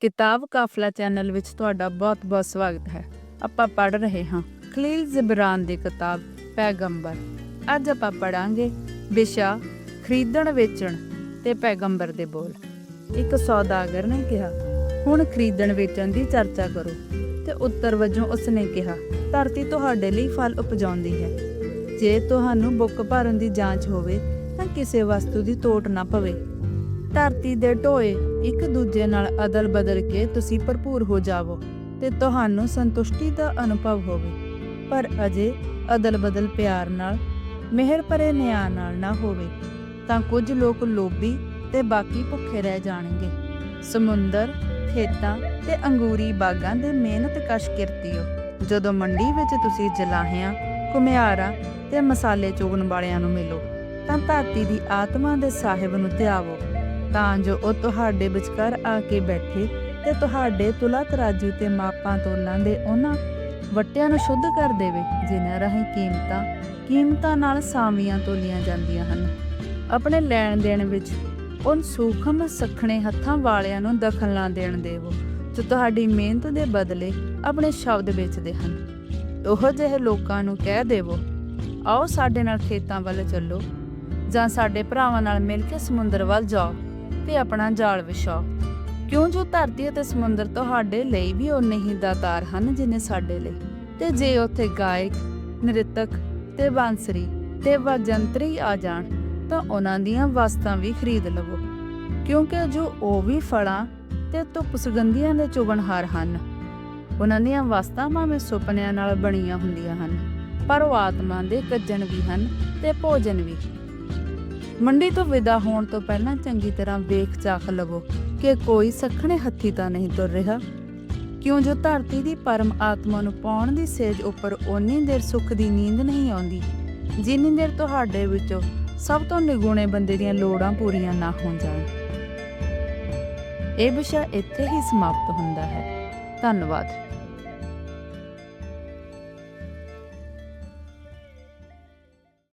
ਕਿਤਾਬ ਕਾਫਲਾ ਚੈਨਲ ਵਿੱਚ ਤੁਹਾਡਾ ਬਹੁਤ-ਬਹੁਤ ਸਵਾਗਤ ਹੈ। ਆਪਾਂ ਪੜ ਰਹੇ ਹਾਂ ਖਲੀਲ ਜ਼ਿਬਰਾਨ ਦੀ ਕਿਤਾਬ ਪੈਗੰਬਰ। ਅੱਜ ਆਪਾਂ ਪੜਾਂਗੇ ਵਿਸ਼ਾ ਖਰੀਦਣ, ਵੇਚਣ ਤੇ ਪੈਗੰਬਰ ਦੇ ਬੋਲ। ਇੱਕ ਸੌਦਾਗਰ ਨੇ ਕਿਹਾ, ਹੁਣ ਖਰੀਦਣ, ਵੇਚਣ ਦੀ ਚਰਚਾ ਕਰੋ। ਤੇ ਉੱਤਰ ਵਜੋਂ ਉਸਨੇ ਕਿਹਾ, ਧਰਤੀ ਤੁਹਾਡੇ ਲਈ ਫਲ ਉਪਜਾਉਂਦੀ ਹੈ। ਜੇ ਤੁਹਾਨੂੰ ਬੁੱਕ ਭਰਨ ਦੀ ਜਾਂਚ ਹੋਵੇ ਤਾਂ ਕਿਸੇ ਵਸਤੂ ਦੀ ਤੋਟ ਨਾ ਪਵੇ। ਧਰਤੀ ਦੇ ਢੋਏ ਇੱਕ ਦੂਜੇ ਨਾਲ ਅਦਲ ਬਦਲ ਕੇ ਤੁਸੀਂ ਭਰਪੂਰ ਹੋ ਜਾਵੋ ਤੇ ਤੁਹਾਨੂੰ ਸੰਤੁਸ਼ਟੀ ਦਾ ਅਨੁਭਵ ਹੋਵੇ। ਪਰ ਅਜੇ ਅਦਲ ਬਦਲ ਪਿਆਰ ਨਾਲ, ਮਿਹਰ ਭਰੇ ਨਿਆਂ ਨਾਲ ਨਾ ਹੋਵੇ, ਤਾਂ ਕੁਝ ਲੋਕ ਲੋਭੀ ਤੇ ਬਾਕੀ ਭੁੱਖੇ ਰਹਿ ਜਾਣਗੇ। ਸਮੁੰਦਰ, ਖੇਤਾਂ ਤੇ ਅੰਗੂਰੀ ਬਾਗਾਂ ਦੇ ਮਿਹਨਤ ਕਸ਼ ਕਿਰਤੀਓ, ਜਦੋਂ ਮੰਡੀ ਵਿੱਚ ਤੁਸੀਂ ਜਲਾਹਿਆਂ, ਘੁਮਿਆਰਾਂ ਤੇ ਮਸਾਲੇ ਚੁਗਣ ਵਾਲਿਆਂ ਨੂੰ ਮਿਲੋ, ਤਾਂ ਧਰਤੀ ਦੀ ਆਤਮਾ ਦੇ ਸਾਹਿਬ ਨੂੰ ਧਿਆਵੋ ਤਾਂ ਜੋ ਉਹ ਤੁਹਾਡੇ ਵਿਚਕਾਰ ਆ ਕੇ ਬੈਠੇ ਤੇ ਤੁਹਾਡੇ ਤੁਲਾ ਤਰਾਜੂ ਤੇ ਮਾਪਾਂ ਤੋਲਾਂ ਦੇ ਉਹਨਾਂ ਵਟਿਆਂ ਨੂੰ ਸ਼ੁੱਧ ਕਰ ਦੇਵੇ, ਜਿਨ੍ਹਾਂ ਰਾਹੀਂ ਕੀਮਤਾਂ ਕੀਮਤਾਂ ਨਾਲ ਸਾਵੀਆਂ ਤੋਲੀਆਂ ਜਾਂਦੀਆਂ ਹਨ। ਆਪਣੇ ਲੈਣ ਦੇਣ ਵਿੱਚ ਉਨ ਸੂਖਮ ਸਖਣੇ ਹੱਥਾਂ ਵਾਲਿਆਂ ਨੂੰ ਦਖਲ ਨਾ ਦੇਣ ਦੇਵੋ, ਜੋ ਤੁਹਾਡੀ ਮਿਹਨਤ ਦੇ ਬਦਲੇ ਆਪਣੇ ਸ਼ਬਦ ਵੇਚਦੇ ਹਨ। ਉਹ ਜਿਹੇ ਲੋਕਾਂ ਨੂੰ ਕਹਿ ਦੇਵੋ, ਆਓ ਸਾਡੇ ਨਾਲ ਖੇਤਾਂ ਵੱਲ ਚੱਲੋ, ਜਾਂ ਸਾਡੇ ਭਰਾਵਾਂ ਨਾਲ ਮਿਲ ਕੇ ਸਮੁੰਦਰ ਵੱਲ ਜਾਓ। ਤੇ ਆਪਣਾ ਜਾਲ ਵਿਛਾਓ। ਕਿਉਂ ਜੋ ਧਰਤੀ ਅਤੇ ਸਮੁੰਦਰ ਤੁਹਾਡੇ ਲਈ ਵੀ ਉਨੇ ਹੀ ਦਾਤਾਰ ਹਨ ਜਿੰਨੇ ਸਾਡੇ ਲਈ? ਤੇ ਜੇ ਉੱਥੇ ਗਾਇਕ, ਨ੍ਰਿਤਕ ਤੇ ਬਾਂਸਰੀ ਤੇ ਵਜੰਤਰੀ ਆ ਜਾਣ, ਤਾਂ ਉਹਨਾਂ ਦੀਆਂ ਵਸਤਾਂ ਵੀ ਖਰੀਦ ਲਵੋ। ਕਿਉਂਕਿ ਜੋ ਉਹ ਵੀ ਫਲਾਂ ਤੇ ਧੁੱਪ ਸੁਗੰਧੀਆਂ ਦੇ ਚੁਗਣਹਾਰ ਹਨ, ਉਹਨਾਂ ਦੀਆਂ ਵਸਤਾਂ ਭਾਵੇਂ ਸੁਪਨਿਆਂ ਨਾਲ ਬਣੀਆਂ ਹੁੰਦੀਆਂ ਹਨ, ਪਰ ਉਹ ਆਤਮਾ ਦੇ ਕੱਜਣ ਵੀ ਹਨ ਤੇ ਭੋਜਨ ਵੀ। ਮੰਡੀ ਤੋਂ ਵਿਦਾ ਹੋਣ ਤੋਂ ਪਹਿਲਾਂ ਚੰਗੀ ਤਰ੍ਹਾਂ ਵੇਖ ਚਾਖ ਲਵੋ ਕਿ ਕੋਈ ਸਖਣੇ ਹੱਥੀ ਤਾਂ ਨਹੀਂ ਤੁਰ ਰਿਹਾ। ਕਿਉਂ ਜੋ ਧਰਤੀ ਦੀ ਪਰਮ ਆਤਮਾ ਨੂੰ ਪਾਉਣ ਦੀ ਸੇਜ ਉੱਪਰ ਓਨੀ ਦੇਰ ਸੁੱਖ ਦੀ ਨੀਂਦ ਨਹੀਂ ਆਉਂਦੀ, ਜਿੰਨੀ ਦੇਰ ਤੁਹਾਡੇ ਵਿੱਚੋਂ ਸਭ ਤੋਂ ਨਿਗੁਣੇ ਬੰਦੇ ਦੀਆਂ ਲੋੜਾਂ ਪੂਰੀਆਂ ਨਾ ਹੋ ਜਾਣ। ਇਹ ਵਿਸ਼ਾ ਇੱਥੇ ਹੀ ਸਮਾਪਤ ਹੁੰਦਾ ਹੈ। ਧੰਨਵਾਦ।